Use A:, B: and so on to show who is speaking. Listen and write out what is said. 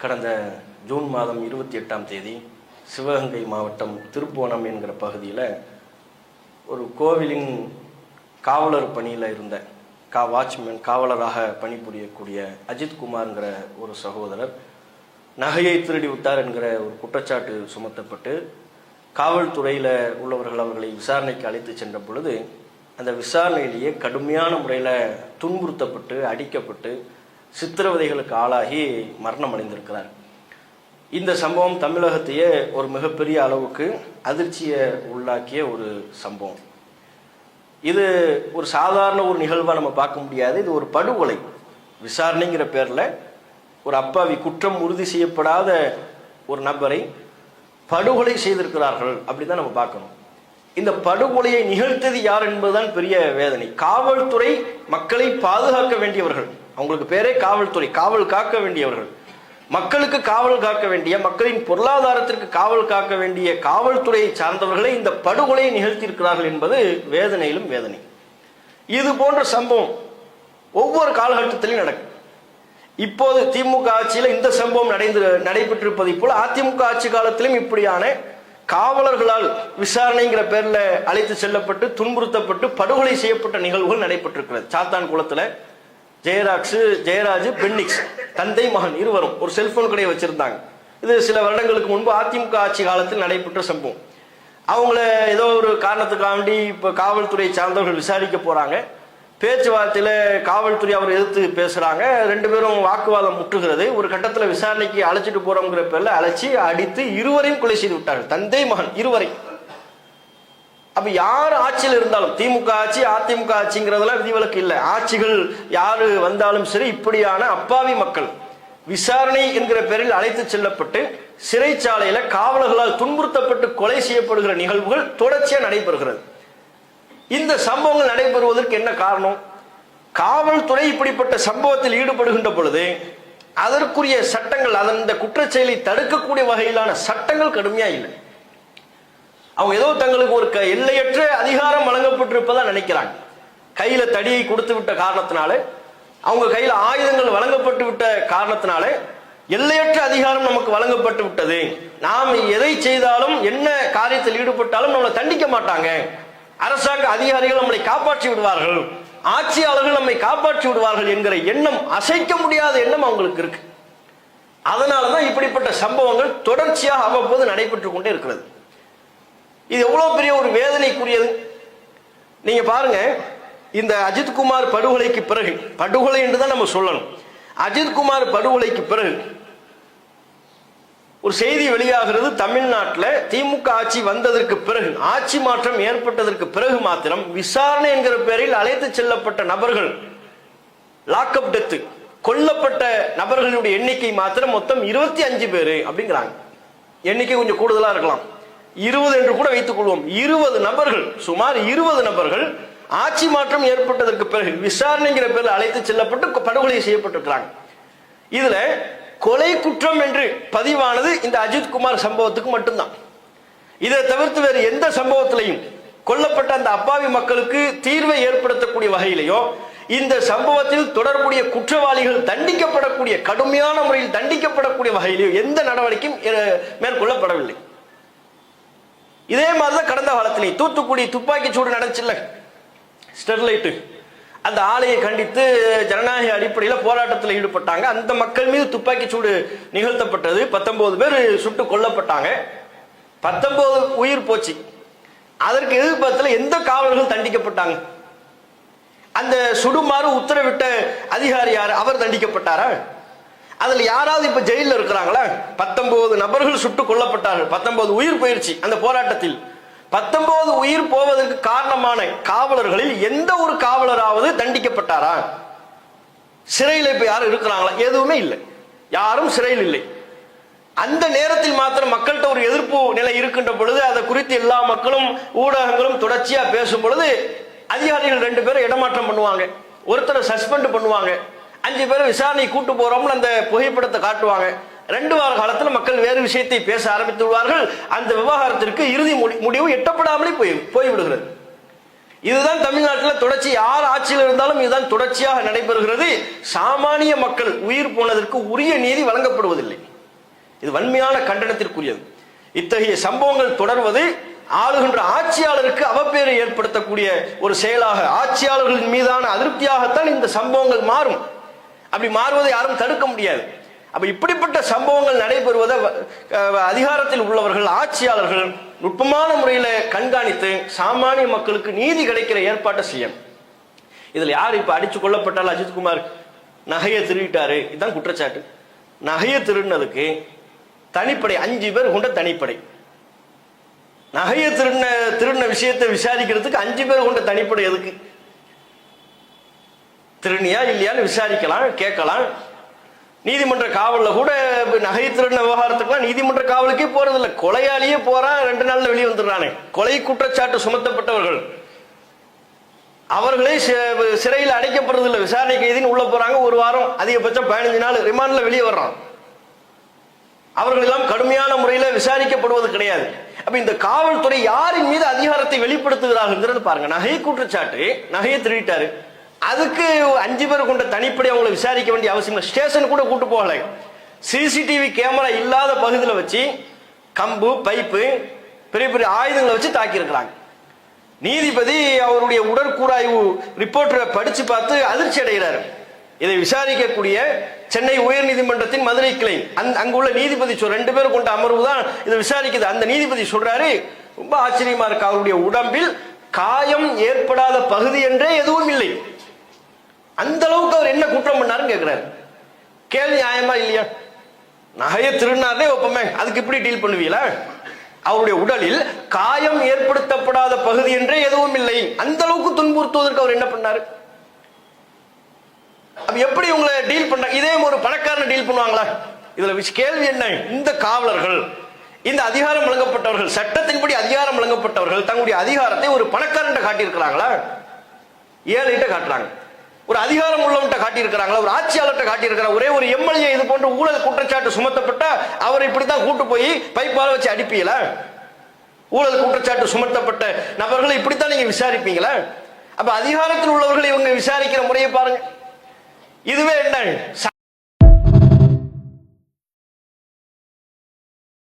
A: கடந்த ஜூன் மாதம் இருபத்தி எட்டாம் தேதி சிவகங்கை மாவட்டம் திருப்புவனம் என்கிற பகுதியில் ஒரு கோவிலின் காவலர் பணியில் இருந்த கா வாட்ச்மேன் காவலராக பணிபுரியக்கூடிய அஜித்குமார்ங்கிற ஒரு சகோதரர் நகையை திருடி விட்டார் என்கிற ஒரு குற்றச்சாட்டு சுமத்தப்பட்டு காவல்துறையில் உள்ளவர்கள் அவர்களை விசாரணைக்கு அழைத்து சென்ற பொழுது அந்த விசாரணையிலேயே கடுமையான முறையில் துன்புறுத்தப்பட்டு அடிக்கப்பட்டு சித்திரவதைகளுக்கு ஆளாகி மரணம் அடைந்திருக்கிறார். இந்த சம்பவம் தமிழகத்தையே ஒரு மிகப்பெரிய அளவுக்கு அதிர்ச்சியை உள்ளாக்கிய ஒரு சம்பவம். இது ஒரு சாதாரண ஒரு நிகழ்வாக நம்ம பார்க்க முடியாது. இது ஒரு படுகொலை. விசாரணைங்கிற பேரில் ஒரு அப்பாவி குற்றம் உறுதி செய்யப்படாத ஒரு நபரை படுகொலை செய்திருக்கிறார்கள் அப்படி தான் நம்ம பார்க்கணும். இந்த படுகொலையை நிகழ்த்தது யார் என்பதுதான் பெரிய வேதனை. காவல்துறை மக்களை பாதுகாக்க வேண்டியவர்கள். அவங்களுக்கு பேரே காவல்துறை காவல் காக்க வேண்டியவர்கள். மக்களுக்கு காவல் காக்க வேண்டிய மக்களின் பொருளாதாரத்திற்கு காவல் காக்க வேண்டிய காவல்துறையை சார்ந்தவர்களை இந்த படுகொலையை நிகழ்த்தியிருக்கிறார்கள் என்பது வேதனையிலும் வேதனை. இது போன்ற சம்பவம் ஒவ்வொரு காலகட்டத்திலையும் நடக்கும் இப்போது திமுக ஆட்சியில் இந்த சம்பவம் நடைந்து நடைபெற்றிருப்பதை போல அதிமுக ஆட்சி காலத்திலும் இப்படியான காவலர்களால் விசாரணைங்கிற பேரில் அழைத்து செல்லப்பட்டு துன்புறுத்தப்பட்டு படுகொலை செய்யப்பட்ட நிகழ்வுகள் நடைபெற்றிருக்கிறது. சாத்தான் குளத்தில் ஜெயராஜ் ஜெயராஜ் பென்னிக்ஸ். தந்தை மகன் இருவரும் ஒரு செல்போன் கடையை வச்சிருந்தாங்க. இது சில வருடங்களுக்கு முன்பு அதிமுக ஆட்சி காலத்தில் நடைபெற்ற சம்பவம். அவங்கள ஏதோ ஒரு காரணத்துக்காண்டி இப்போ காவல்துறை சார்ந்தவர்கள் விசாரிக்க போகிறாங்க பேச்சுவார்த்தையில் காவல்துறை அவர் எதிர்த்து பேசுகிறாங்க ரெண்டு பேரும் வாக்குவாதம் முற்றுகிறது. ஒரு கட்டத்தில் விசாரணைக்கு அழைச்சிட்டு போகிறோங்கிற பேரில் அழைச்சி அடித்து இருவரையும் கொலை செய்து விட்டார்கள். தந்தை மகன் இருவரையும். அப்ப யார் ஆட்சியில் இருந்தாலும் திமுக ஆட்சி அதிமுக ஆட்சிங்கிறதெல்லாம் விதிவிலக்கு இல்லை. ஆட்சிகள் யாரு வந்தாலும் சரி இப்படியான அப்பாவி மக்கள் விசாரணை என்கிற பெயரில் அழைத்து செல்லப்பட்டு சிறைச்சாலையில காவலர்களால் துன்புறுத்தப்பட்டு கொலை செய்யப்படுகிற நிகழ்வுகள் தொடர்ச்சியா நடைபெறுகிறது. இந்த சம்பவங்கள் நடைபெறுவதற்கு என்ன காரணம்? காவல்துறை இப்படிப்பட்ட சம்பவத்தில் ஈடுபடுகின்ற பொழுது அதற்குரிய சட்டங்கள் அதன் இந்த குற்றச்செயலை தடுக்கக்கூடிய வகையிலான சட்டங்கள் கடுமையா இல்லை. அவங்க ஏதோ தங்களுக்கு ஒரு க- எல்லையற்ற அதிகாரம் வழங்கப்பட்டிருப்பதா நினைக்கிறாங்க. கையில தடியை கொடுத்து விட்ட காரணத்தினாலே அவங்க கையில ஆயுதங்கள் வழங்கப்பட்டு விட்ட காரணத்தினாலே எல்லையற்ற அதிகாரம் நமக்கு வழங்கப்பட்டு விட்டது. நாம் எதை செய்தாலும் என்ன காரியத்தில் ஈடுபட்டாலும் நம்மளை தண்டிக்க மாட்டாங்க. அரசாங்க அதிகாரிகள் நம்மளை காப்பாற்றி விடுவார்கள். ஆட்சியாளர்கள் நம்மை காப்பாற்றி விடுவார்கள் என்கிற எண்ணம் அசைக்க முடியாத எண்ணம் அவங்களுக்கு இருக்கு. அதனாலதான் இப்படிப்பட்ட சம்பவங்கள் தொடர்ச்சியாக அவ்வப்போது நடைபெற்றுக் கொண்டே இருக்கிறது. இது எவ்வளோ பெரிய ஒரு வேதனைக்குரியது? நீங்க பாருங்க இந்த அஜித்குமார் படுகொலைக்கு பிறகு படுகொலை என்று தான் நம்ம சொல்லணும். அஜித்குமார் படுகொலைக்கு பிறகு ஒரு செய்தி வெளியாகிறது தமிழ்நாட்டில் திமுக ஆட்சி வந்ததற்கு பிறகு ஆட்சி மாற்றம் ஏற்பட்டதற்கு பிறகு மாத்திரம் விசாரணை என்கிற பெயரில் அழைத்து செல்லப்பட்ட நபர்கள் லாக்அப் டெத்து கொல்லப்பட்ட நபர்களுடைய எண்ணிக்கை மாத்திரம் மொத்தம் இருபத்தி அஞ்சு பேர் அப்படிங்கிறாங்க. எண்ணிக்கை கொஞ்சம் கூடுதலாக இருக்கலாம். இருபது என்று கூட வைத்துக் கொள்வோம் இருபது நபர்கள் சுமார் இருபது நபர்கள் ஆட்சி மாற்றம் ஏற்பட்டதற்கு பிறகு விசாரணைங்கிற பேரில் அழைத்து செல்லப்பட்டு படுகொலை செய்யப்பட்டிருக்கிறாங்க. இதுல கொலை குற்றம் என்று பதிவானது இந்த அஜித் குமார் சம்பவத்துக்கு மட்டும்தான். இதை தவிர்த்து வேறு எந்த சம்பவத்திலையும் கொல்லப்பட்ட அந்த அப்பாவி மக்களுக்கு தீர்வை ஏற்படுத்தக்கூடிய வகையிலையோ இந்த சம்பவத்தில் தொடர்புடைய குற்றவாளிகள் தண்டிக்கப்படக்கூடிய கடுமையான முறையில் தண்டிக்கப்படக்கூடிய வகையிலையோ எந்த நடவடிக்கையும் மேற்கொள்ளப்படவில்லை. இதே மாதிரிதான் கடந்த காலத்திலே. தூத்துக்குடி துப்பாக்கி சூடு நடந்துச்சுல்ல? ஸ்டெர்லைட்டு. அந்த ஆலையை கண்டித்து ஜனநாயக அடிப்படையில் போராட்டத்தில் ஈடுபட்டாங்க. அந்த மக்கள் மீது துப்பாக்கி சூடு நிகழ்த்தப்பட்டது. பத்தொன்பது பேர் சுட்டு கொல்லப்பட்டாங்க. பத்தொன்பது உயிர் போச்சு. அதற்கு எதிர்பார்த்தில் எந்த காவலர்கள் தண்டிக்கப்பட்டாங்க? அந்த சுடுமாறு உத்தரவிட்ட அதிகாரி யார்? அவர் தண்டிக்கப்பட்டாரா? அதில் யாராவது இப்போ ஜெயிலில் இருக்கிறாங்களா? பத்தொன்பது நபர்கள் சுட்டு கொல்லப்பட்டார்கள். பத்தொன்பது உயிர் போயிருச்சு அந்த போராட்டத்தில். பத்தொன்பது உயிர் போவதற்கு காரணமான காவலர்களில் எந்த ஒரு காவலராவது தண்டிக்கப்பட்டாரா? சிறையில் இப்போ யாரும் இருக்கிறாங்களா? எதுவுமே இல்லை. யாரும் சிறையில் இல்லை. அந்த நேரத்தில் மாத்திரம் மக்கள்கிட்ட ஒரு எதிர்ப்பு நிலை இருக்கின்ற பொழுது அதை குறித்து எல்லா மக்களும் ஊடகங்களும் தொடர்ச்சியா பேசும் பொழுது அதிகாரிகள் ரெண்டு பேரும் இடமாற்றம் பண்ணுவாங்க. ஒருத்தரை சஸ்பெண்ட் பண்ணுவாங்க. அஞ்சு பேர் விசாரணை கூட்டு போறோம்னு அந்த புகைப்படத்தை காட்டுவாங்க. ரெண்டு வார காலத்தில் மக்கள் வேறு விஷயத்தை பேச ஆரம்பித்து விடுவார்கள். அந்த விவகாரத்திற்கு இறுதி முடி- முடிவு எட்டப்படாமலே போய் போய்விடுகிறது. இதுதான் தமிழ்நாட்டில் தொடர்ச்சி. யார் ஆட்சியில் இருந்தாலும் இதுதான் தொடர்ச்சியாக நடைபெறுகிறது. சாமானிய மக்கள் உயிர் போனதற்கு உரிய நீதி வழங்கப்படுவதில்லை. இது வன்மையான கண்டனத்திற்குரியது. இத்தகைய சம்பவங்கள் தொடர்வது ஆளுகின்ற ஆட்சியாளருக்கு அவப்பேரை ஏற்படுத்தக்கூடிய ஒரு செயலாக ஆட்சியாளர்களின் மீதான அதிருப்தியாகத்தான் இந்த சம்பவங்கள் மாறும். அப்படி மாறுவதை யாரும் தடுக்க முடியாது. அப்ப இப்படிப்பட்ட சம்பவங்கள் நடைபெறுவதை அதிகாரத்தில் உள்ளவர்கள் ஆட்சியாளர்கள் நுட்பமான முறையில் கண்காணித்து சாமானிய மக்களுக்கு நீதி கிடைக்கிற ஏற்பாட்டை செய்யணும். இதுல யார் இப்ப அடிச்சு கொல்லப்பட்டால் அஜித்குமார் நகையை திருடிட்டாரு இதுதான் குற்றச்சாட்டு. நகையை திருடினதுக்கு தனிப்படை அஞ்சு பேர் கொண்ட தனிப்படை. நகையை திருடின திருடின விஷயத்தை விசாரிக்கிறதுக்கு அஞ்சு பேர் கொண்ட தனிப்படை எதுக்கு? திருநியா இல்லையான்னு விசாரிக்கலாம் கேட்கலாம். நீதிமன்ற காவலில் கூட நகை திருடின விவகாரத்துக்குலாம் நீதிமன்ற காவலுக்கே போறதில்ல. கொலையாளியே போறான் ரெண்டு நாள்ல வெளியே வந்துடுறானே. கொலை குற்றச்சாட்டு சுமத்தப்பட்டவர்கள். அவர்களே சி- சிறையில் அடைக்கப்படுறதில்ல. விசாரணை கைதின்னு உள்ள போறாங்க ஒரு வாரம். அதிகபட்சம் பதினஞ்சு நாள். ரிமாண்ட்ல வெளியே வர்றான். அவர்கள் எல்லாம் கடுமையான முறையில் விசாரிக்கப்படுவது கிடையாது. அப்ப இந்த காவல்துறை யாரின் மீது அதிகாரத்தை வெளிப்படுத்துகிறார்கள் பாருங்க. நகை குற்றச்சாட்டு நகையை திருடிட்டாரு. அதுக்கு அஞ்சு பேர் கொண்ட தனிப்படி அவங்களை விசாரிக்க வேண்டிய அவசியம் இல்லை. ஸ்டேஷன் கூட கூட்டு போகல. சிசிடிவி கேமரா இல்லாத பகுதியில் வச்சு கம்பு பைப்பு பெரிய பெரிய ஆயுதங்களை வச்சு தாக்கியிருக்கிறாங்க. நீதிபதி அவருடைய உடற்கூறாய்வு ரிப்போர்ட்டரை படித்து பார்த்து அதிர்ச்சி அடைகிறார். இதை விசாரிக்கக்கூடிய சென்னை உயர்நீதிமன்றத்தின் மதுரை கிளை. அந் அங்குள்ள நீதிபதி சொல் ரெண்டு பேர் கொண்ட அமர்வு தான் இதை விசாரிக்குது. அந்த நீதிபதி சொல்றாரு ரொம்ப ஆச்சரியமா இருக்கு. அவருடைய உடம்பில் காயம் ஏற்படாத பகுதி என்றே எதுவும் இல்லை. அந்த அளவுக்கு அவர் என்ன குற்றம் பண்ணாருன்னு கேட்கிறாரு கேள்வி நியாயமா இல்லையா? நகையை திருநாரே ஒப்பமே அதுக்கு இப்படி டீல் பண்ணுவீங்களா? அவருடைய உடலில் காயம் ஏற்படுத்தப்படாத பகுதி என்றே எதுவும் இல்லை. அந்த அளவுக்கு துன்புறுத்துவதற்கு அவர் என்ன பண்ணாரு? அப்ப எப்படி உங்களை டீல் பண்ண இதே ஒரு பணக்காரன் டீல் பண்ணுவாங்களா? இதுல கேள்வி என்ன? இந்த காவலர்கள் இந்த அதிகாரம் வழங்கப்பட்டவர்கள் சட்டத்தின்படி அதிகாரம் வழங்கப்பட்டவர்கள் தங்களுடைய அதிகாரத்தை ஒரு பணக்காரன் காட்டியிருக்கிறாங்களா? ஏழைகிட்ட காட்டுறாங்க. ஒரு அதிகாரம் உள்ளவன்ட்ட காட்டியிருக்கிறாங்களா? ஒரு ஆட்சியாளர்கிட்ட காட்டியிருக்கிறாங்க ஒரே ஒரு எம்எல்ஏ இது போன்ற ஊழல் குற்றச்சாட்டு சுமத்தப்பட்ட அவர் இப்படித்தான் கூட்டு போய் பைப்பால் வச்சு அடிப்பீங்களா? ஊழல் குற்றச்சாட்டு சுமத்தப்பட்ட நபர்களை இப்படித்தான் நீங்க விசாரிப்பீங்களா? அப்ப அதிகாரத்தில் உள்ளவர்கள் இவங்க விசாரிக்கிற முறையை பாருங்க. இதுவே என்ன?